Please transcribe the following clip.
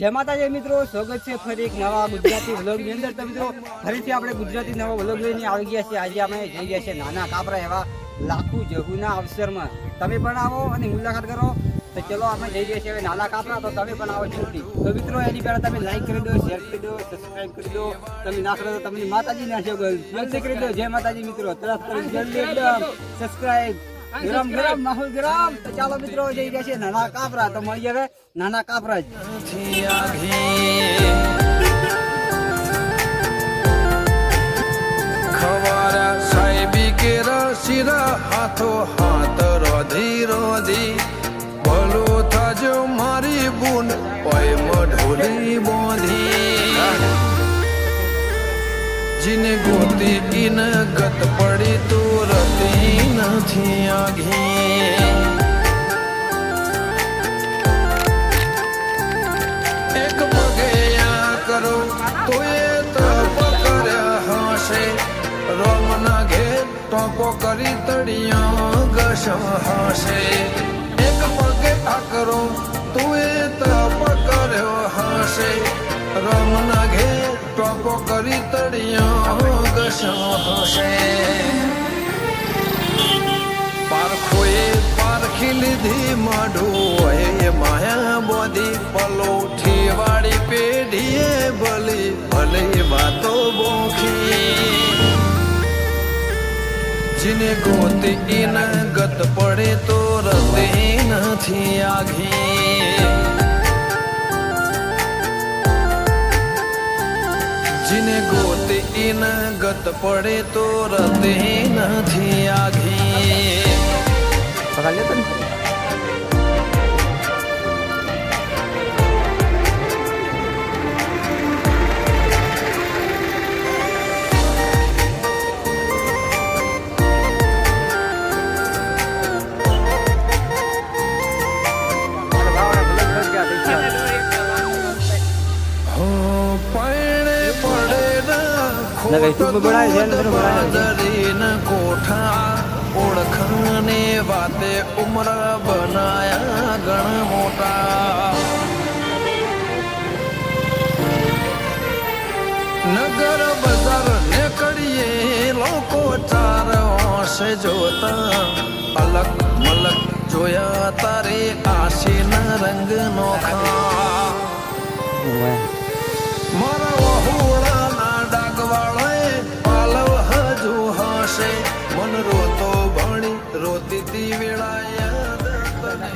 જય માતાજી મિત્રો, સ્વાગત છે ફરી એક નવા ગુજરાતી વ્લોગની અંદર. તો મિત્રો, ફરીથી આપણે ગુજરાતી નવા વ્લોગ લઈને આવી ગયા છીએ. આજે આપણે જઈ ગયા છીએ નાના કાપરા એવા લાખું જહુના અવસરમાં. તમે પણ આવો અને મુલાકાત કરો. તો ચલો, આપણે જઈ ગયા છીએ નાના કાપરા. તો તમે પણ આવો જલ્દી. તો મિત્રો, એની પહેલાં તમે લાઈક કરી દો શેર કરી દો સબસ્ક્રાઇબ કરી દો. તમે ના કરો તો તમને માતાજી ના છે કરી દો. જય માતાજી મિત્રો. તરત જલ્દી એકદમ સબસ્ક્રાઇબ ગરમ ગરમ, માહોલ ગરમ. તો ચાલો મિત્રો જઈ ગયા છે, નાના કાપરા તો મળી હવે નાના કાપરા જ. ખવારા સાહેબી કે રસીરા હાથો હાથ રોધી રોધી. ભલો થાજો મારી બુન ઓય મઢોલી બોધી. જીને ગોતી ઇન ગત પડી તો. રતી નથી આઘી એક પગે આ કરો, તો એ તપ કર્યા હશે. રોમના ઘેર ટોપો કરી તળિયા ગશમ હશે. એક પગે આ કરો, તો એ તપ કર્યો હશે. રોમના ઘેર ટોપો કરી તળિયા ગશમ હશે. પારખી લીધી માઢું એ માયા બોધી પલોઠી વાળી પેઢીએ ભલી ભલે વાતો બોખી જીને ગોતી એના ગત પડે તો રતે નથી આઘી જીને ગોતે એના ગત પડે તો રતે નથી આઘી ને ઓળખને વાતે ઉમર બનાયા ગણ મોટા. નગર બજાર નીકળીએ લોકો ચાર હોશે જોતા. અલગ મલગ જોયા તારે આશીના રંગ નો ખા મારા રોતી તી વેળાએ તને